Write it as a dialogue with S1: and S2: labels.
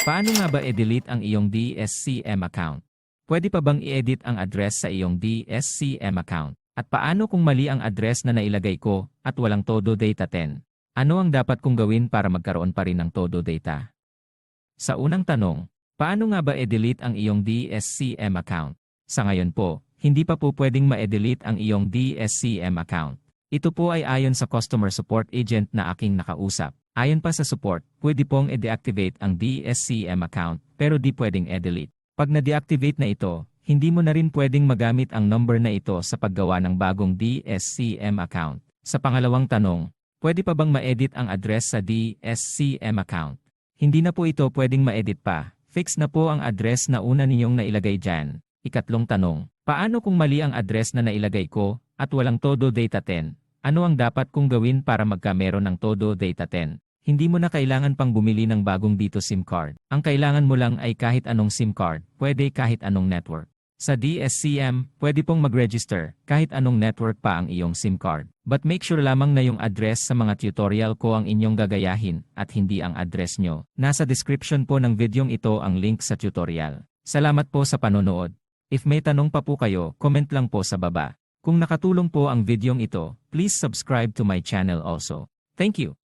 S1: Paano nga ba i-delete ang iyong DSCM account? Pwede pa bang i-edit ang address sa iyong DSCM account? At paano kung mali ang address na nailagay ko at walang todo data 10? Ano ang dapat kong gawin para magkaroon pa rin ng todo data? Sa unang tanong, paano nga ba i-delete ang iyong DSCM account? Sa ngayon po, hindi pa po pwedeng ma-delete ang iyong DSCM account. Ito po ay ayon sa customer support agent na aking nakausap. Ayon pa sa support, pwede pong i-deactivate ang DSCM account pero di pwedeng i-delete. Pag na-deactivate na ito, hindi mo na rin pwedeng magamit ang number na ito sa paggawa ng bagong DSCM account. Sa pangalawang tanong, pwede pa bang ma-edit ang address sa DSCM account? Hindi na po ito pwedeng ma-edit pa. Fix na po ang address na una ninyong nailagay dyan. Ikatlong tanong, paano kung mali ang address na nailagay ko at walang todo data 10? Ano ang dapat kong gawin para magkameron ng todo data 10? Hindi mo na kailangan pang bumili ng bagong dito SIM card. Ang kailangan mo lang ay kahit anong SIM card, pwede kahit anong network. Sa DSCM, pwede pong mag-register kahit anong network pa ang iyong SIM card. But make sure lamang na yung address sa mga tutorial ko ang inyong gagayahin at hindi ang address nyo. Nasa description po ng videong ito ang link sa tutorial. Salamat po sa panonood. If may tanong pa po kayo, comment lang po sa baba. Kung nakatulong po ang videong ito, please subscribe to my channel also. Thank you.